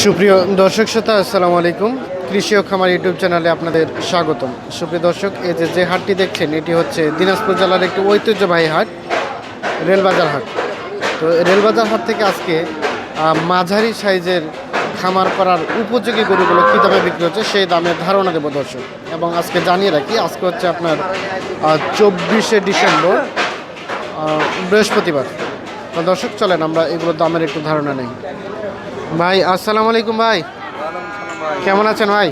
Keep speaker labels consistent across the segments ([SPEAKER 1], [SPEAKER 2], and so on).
[SPEAKER 1] সুপ্রিয় দর্শক শ্রোতা, আসসালামু আলাইকুম। কৃষি ও খামার ইউটিউব চ্যানেলে আপনাদের স্বাগতম। সুপ্রিয় দর্শক, এই যে যে হাটটি দেখছেন, এটি হচ্ছে দিনাজপুর জেলার একটি ঐতিহ্যবাহী হাট, রেলবাজার হাট। তো রেলবাজার হাট থেকে আজকে মাঝারি সাইজের খামার করার উপযোগী গরুগুলো কী দামে বিক্রি হচ্ছে সেই দামের ধারণা দেবো দর্শক। এবং আজকে জানিয়ে রাখি, আজকে হচ্ছে আপনার চব্বিশে ডিসেম্বর বৃহস্পতিবার। দর্শক, চলেন আমরা এগুলোর দামের একটু ধারণা নেই। ভাই, আসসালামু আলাইকুম ভাই। কেমন আছেন ভাই?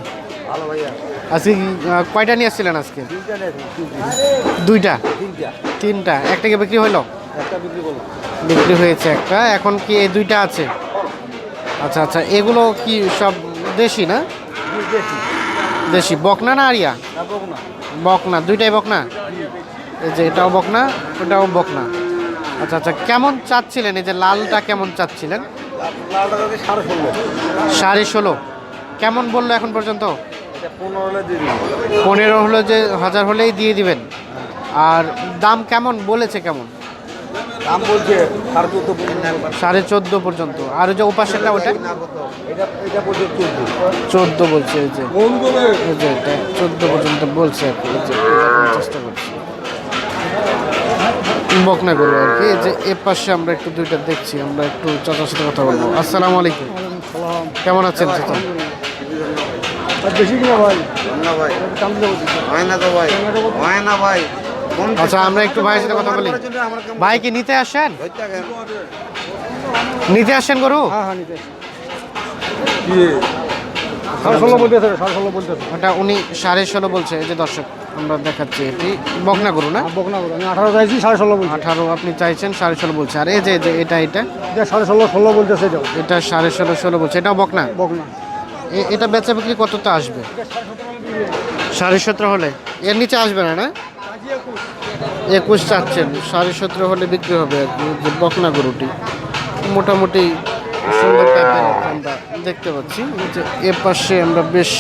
[SPEAKER 2] ভালো ভাইয়া
[SPEAKER 1] আজকে কয়টা নিয়ে আসছিলেন আজকে? দুইটা।
[SPEAKER 2] তিনটা।
[SPEAKER 1] একটা কি বিক্রি হইল
[SPEAKER 2] বিক্রি
[SPEAKER 1] হয়েছে একটা। এখন কি এই দুইটা আছে? আচ্ছা আচ্ছা। এগুলো কি সব দেশি না?
[SPEAKER 2] দেশি।
[SPEAKER 1] বকনা না আরিয়া? বকনা। দুইটাই বকনা? এই যে এটাও বকনা, ওটাও বকনা। আচ্ছা আচ্ছা। কেমন চাচ্ছিলেন? এই যে লালটা কেমন চাচ্ছিলেন?
[SPEAKER 2] সাড়ে ষোলো।
[SPEAKER 1] কেমন বলল এখন পর্যন্ত?
[SPEAKER 2] পনেরো হলে
[SPEAKER 1] যে হাজার হলেই দিয়ে দিবেন। আর দাম কেমন? বলেছে কেমন?
[SPEAKER 2] দাম বলছে সাড়ে চোদ্দ পর্যন্ত।
[SPEAKER 1] আর ওই যে ওপাশেরটা ওটা?
[SPEAKER 2] চোদ্দ।
[SPEAKER 1] বলছে এই যে। চোদ্দ পর্যন্ত বলছে চেষ্টা করছি। বকনা করব আর কি যে এর পাশে আমরা একটু দুইটা দেখছি আমরা একটু চাচার সাথে কথা বলব। আসসালামু আলাইকুম। কেমন আছেন চাচা?
[SPEAKER 2] ভাই?
[SPEAKER 3] না ভাই।
[SPEAKER 2] দাম দিতে বলছি
[SPEAKER 3] না তো ভাই। ভাই।
[SPEAKER 1] আচ্ছা আমরা একটু ভাইয়ের সাথে কথা বলি। ভাই কি নিতে আসেন? নিতে আসেন গরু?
[SPEAKER 2] হ্যাঁ হ্যাঁ নিতে ষোলো বলতেছে সাড়ে ষোলো বলতেছে।
[SPEAKER 1] ওটা উনি সাড়ে ষোলো বলছে এই যে দর্শক আমরা দেখাচ্ছি এটি। বকনা গরু না?
[SPEAKER 2] বকনা করে আমি আঠারো চাইছি সাড়ে ষোলো বলছি।
[SPEAKER 1] আঠারো আপনি চাইছেন সাড়ে ষোলো বলছে। আর এই যে এটা এটা?
[SPEAKER 2] এটা সাড়ে ষোলো ষোলো বলতেছে
[SPEAKER 1] এটা সাড়ে ষোলো ষোলো বলছে। এটাও বকনা?
[SPEAKER 2] বকনা।
[SPEAKER 1] এটা বেচা বিক্রি কতটা আসবে? সাড়ে সতেরো হলে। এর নিচে আসবে না না? একুশ চাচ্ছেন। সাড়ে সতেরো হলে বিক্রি হবে বকনা গরুটি। মোটামুটি সুন্দর টাইপের আমরা দেখতে পাচ্ছি। যে এ পাশে আমরা বেশ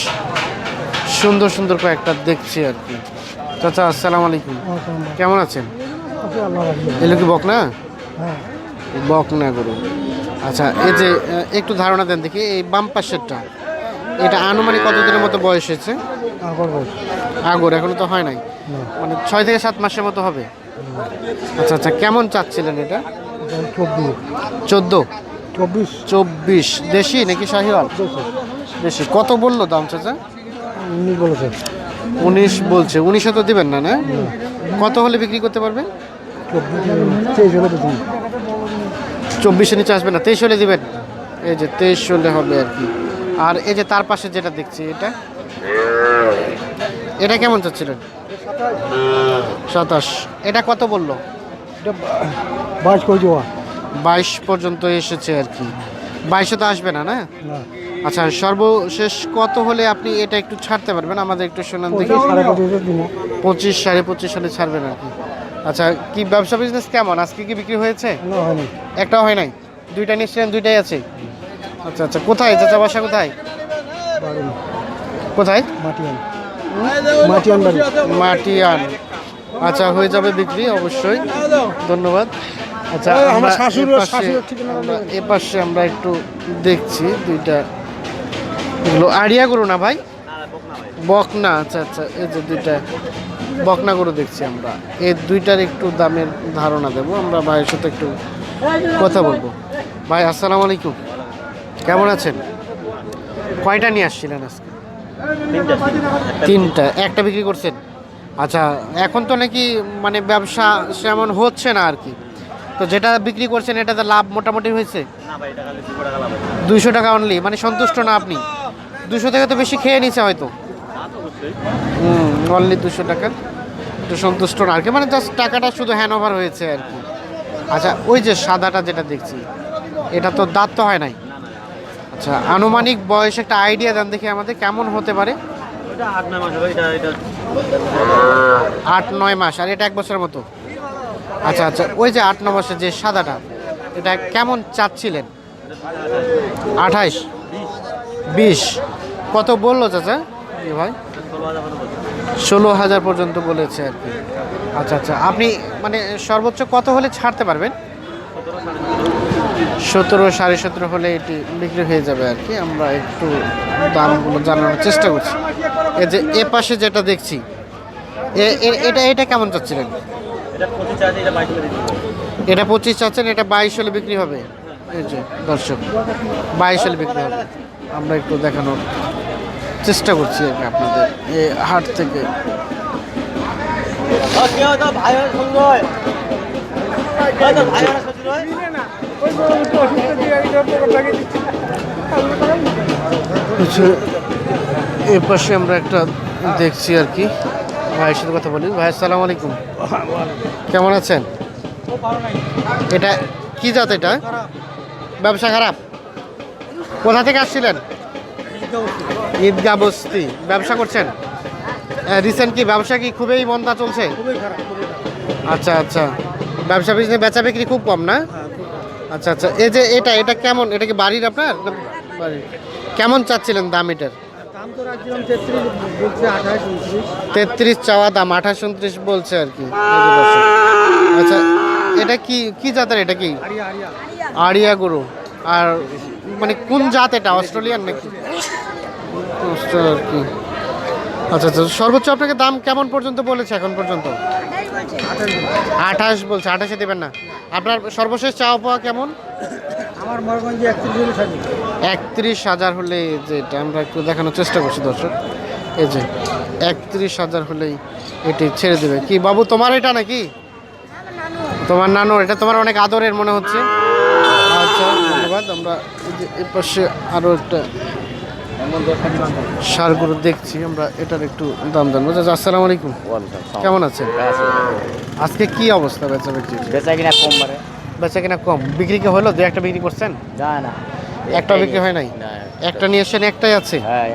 [SPEAKER 1] সুন্দর সুন্দর কয়েকটা দেখছি আর কি। চাচা আসসালামু আলাইকুম। কেমন আছেন? এগুলো কি বকনা?
[SPEAKER 2] হ্যাঁ।
[SPEAKER 1] বকনা গরু। আচ্ছা এই যে একটু ধারণা দেন দেখি এই বাম পাশেরটা এটা আনুমানিক কতদিনের মতো বয়স হয়েছে? আগর এখনও তো হয় নাই? মানে ছয় থেকে সাত মাসের মতো হবে? আচ্ছা আচ্ছা কেমন চাচ্ছিলেন এটা? চোদ্দ?
[SPEAKER 2] চব্বিশ।
[SPEAKER 1] চব্বিশ। দেশি নাকি শাহিওয়াল? দেশি। কত বলল দাম চাচা?
[SPEAKER 2] উনিশ বলেছে।
[SPEAKER 1] উনিশ বলছে। উনিশে তো দিবেন না না? কত হলে বিক্রি করতে পারবেন?
[SPEAKER 2] চব্বিশ
[SPEAKER 1] নিচে আসবে না তেইশ হলে দিবেন? এই যে তেইশ হলে হবে আর কি। আর এই যে তার পাশে যেটা দেখছি এটা? এটা কেমন চাচ্ছিলেন? সাতাশ। এটা কত বলল?
[SPEAKER 2] এটা বাইশ দেওয়া
[SPEAKER 1] বাইশ পর্যন্ত এসেছে আর কি। বাইশে তো আসবে না না? আচ্ছা সর্বশেষ কত হলে আপনি এটা একটু ছাড়তে পারবেন? আমাদের একটু শোনান দেখি।
[SPEAKER 2] পঁচিশ সাড়ে
[SPEAKER 1] পঁচিশ সাড়ে পঁচিশ হলে ছাড়বেন আর কি। আচ্ছা কি ব্যবসা বিজনেস কেমন? আজকে কি বিক্রি হয়েছে?
[SPEAKER 2] না
[SPEAKER 1] একটাও হয় নাই? দুইটা নিশ্চয়ই দুইটাই আছে? আচ্ছা আচ্ছা কোথায়? চাচা বাসা কোথায় কোথায়?
[SPEAKER 2] মাটিয়ান। মাটিয়ান বাড়ি।
[SPEAKER 1] মাটিয়ান। আচ্ছা হয়ে যাবে বিক্রি অবশ্যই। ধন্যবাদ। আচ্ছা
[SPEAKER 2] আমার শাশুড়ি- শাশুড়ির ঠিকানা
[SPEAKER 1] আমরা এপাশে আমরা একটু দেখছি দুইটা এগুলো। আড়িয়া গরু না ভাই? বকনা আচ্ছা আচ্ছা এই যে দুইটা বকনা গরু দেখছি আমরা। এই দুইটার একটু দামের ধারণা দেবো আমরা ভাইয়ের সাথে একটু কথা বলব। ভাই আসসালামু আলাইকুম। কেমন আছেন? কয়টা নিয়ে আসছিলেন আজকে? তিনটা। একটা বিক্রি করছেন? আচ্ছা এখন তো নাকি মানে ব্যবসা সেমন হচ্ছে না আর কি। তো যেটা বিক্রি করছেন এটাতে লাভ মোটামুটি হয়েছে? দুইশো টাকা অনলি মানে সন্তুষ্ট না আপনি? দুশো থেকে তো বেশি খেয়ে নিছে হয়তো। হুম অনলি দুশো টাকা। একটু সন্তুষ্ট না আর কি মানে জাস্ট টাকাটা শুধু হ্যান্ড ওভার হয়েছে আর কি। আচ্ছা ওই যে সাদাটা যেটা দেখছি এটা তো দাঁত তো হয় নাই? আচ্ছা আনুমানিক বয়স একটা আইডিয়া দেন দেখি আমাদের কেমন হতে পারে? আট নয় মাস আর এটা এক বছরের মতো? আচ্ছা আচ্ছা ওই যে আট নয় মাসের যে সাদাটা, এটা কেমন চাচ্ছিলেন? আঠাইশ। বিশ। কত বলল চাচা? জি ভাই? ষোলো হাজার পর্যন্ত বলেছে আর কি। আচ্ছা আচ্ছা আপনি মানে সর্বোচ্চ কত হলে ছাড়তে পারবেন? সতেরো, সাড়ে সতেরো হলে এটি বিক্রি হয়ে যাবে আর কি। আমরা একটু দামগুলো জানানোর চেষ্টা করছি। এই যে এ পাশে যেটা দেখছি, এ- এ- এটা এটা কেমন চাচ্ছিলেন? এটা পঁচিশ চাচ্ছেন এটা বাইশ হলে বিক্রি হবে। এই যে দর্শক বাইশ হলে বিক্রি হবে। আমরা একটু দেখানোর চেষ্টা করছি আর আপনাদের এই হাট থেকে। কিছু এ পাশে আমরা একটা দেখছি আর কি। ভাইয়ের সাথে কথা বলি। ভাই আসসালামু আলাইকুম। কেমন আছেন? এটা কি জাত এটা? ব্যবসা খারাপ? কোথা থেকে আসছিলেন? ঈদগা বস্তি। ব্যবসা করছেন? রিসেন্ট কি? ব্যবসা কি খুবই মন্দা চলছে? আচ্ছা আচ্ছা। ব্যবসা বিজনেস বেচা বিক্রি খুব কম না? আচ্ছা আচ্ছা। এই যে এটা এটা কেমন? এটা কি বাড়ির আপনার? বাড়ির। কেমন চাচ্ছিলেন দাম এটার?
[SPEAKER 2] তেত্রিশ
[SPEAKER 1] চাওয়া দাম আঠাশ উনত্রিশ বলছে আর কি। আচ্ছা এটা কি কি জাতের এটা কি?
[SPEAKER 2] আরিয়া
[SPEAKER 1] গরু। আর মানে কোন জাত এটা অস্ট্রেলিয়ান নাকি? আর কি। আচ্ছা আচ্ছা সর্বোচ্চ আপনাকে দাম কেমন পর্যন্ত বলেছে এখন পর্যন্ত? আঠাশ বলছে আঠাশে দেবেন না। আপনার সর্বশেষ চাওয়া পাওয়া কেমন?
[SPEAKER 2] আমার মরগঞ্জে একত্রিশ
[SPEAKER 1] একত্রিশ হাজার হলে যে এটা আমরা একটু দেখানোর চেষ্টা করছি দর্শক। এই যে একত্রিশ হাজার হলেই এটি ছেড়ে দেবে। কি বাবু তোমার এটা নাকি? তোমার নানু এটা তোমার অনেক আদরের মনে হচ্ছে। আচ্ছা ধন্যবাদ। আমরা এই পাশে আরও একটা সারগুলো দেখছি আমরা এটার একটু দাম জানব। চাচা, আসসালামু আলাইকুম। কেমন আছেন? আজকে কি অবস্থা বেচা বিক্রির
[SPEAKER 4] বেচা কিনা কম
[SPEAKER 1] বেচা কিনা কম। বিক্রি কি হলো? দু একটা বিক্রি করছেন?
[SPEAKER 4] যায় না।
[SPEAKER 1] একটা বিক্রি হয় নাই? একটা নিয়ে এসেছেন একটাই আছে?
[SPEAKER 4] হ্যাঁ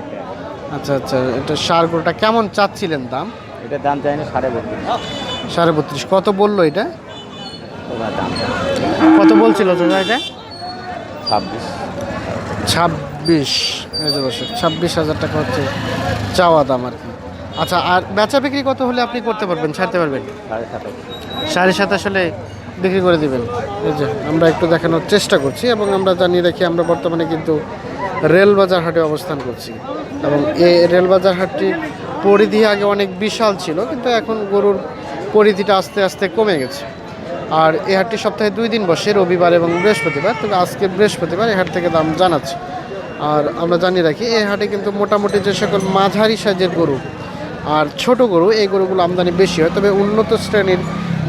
[SPEAKER 1] আচ্ছা আচ্ছা এটা সার গরুটা কেমন চাচ্ছিলেন দাম?
[SPEAKER 4] এটা দাম চাই না সাড়ে বত্রিশ।
[SPEAKER 1] সাড়ে বত্রিশ। কত বলল এটা? কত বলছিল দাদা এটা?
[SPEAKER 4] ছাব্বিশ।
[SPEAKER 1] ছাব্বিশ। ছাব্বিশ হাজার টাকা হচ্ছে চাওয়া দাম আর কি। আচ্ছা আর বেচা বিক্রি কত হলে আপনি করতে পারবেন ছাড়তে পারবেন?
[SPEAKER 4] সাড়ে সাতাশ।
[SPEAKER 1] সাড়ে সাতাশ হলে বিক্রি করে দিবেন। এই যে, আমরা একটু দেখানোর চেষ্টা করছি এবং আমরা জানিয়ে রাখি, আমরা বর্তমানে কিন্তু রেলবাজার হাটে অবস্থান করছি। এবং এই রেলবাজার হাটটি পরিধি আগে অনেক বিশাল ছিল, কিন্তু এখন গরুর পরিধিটা আস্তে আস্তে কমে গেছে। আর এই হাটটি সপ্তাহে দুই দিন বসে, রবিবার এবং বৃহস্পতিবার, তবে আজকে বৃহস্পতিবার এই হাট থেকে দাম জানাচ্ছি। আর আমরা জানিয়ে রাখি এই হাটে কিন্তু মোটামুটি যে সকল মাঝারি সাইজের গরু আর ছোট গরু, এই গরুগুলো আমদানি বেশি হয়, তবে উন্নত শ্রেণির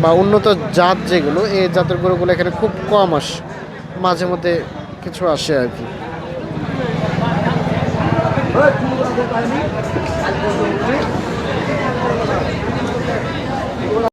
[SPEAKER 1] বা উন্নত জাত যেগুলো এই জাতের গরুগুলো এখানে খুব কম আসে, মাঝে মধ্যে কিছু আসে আর কি।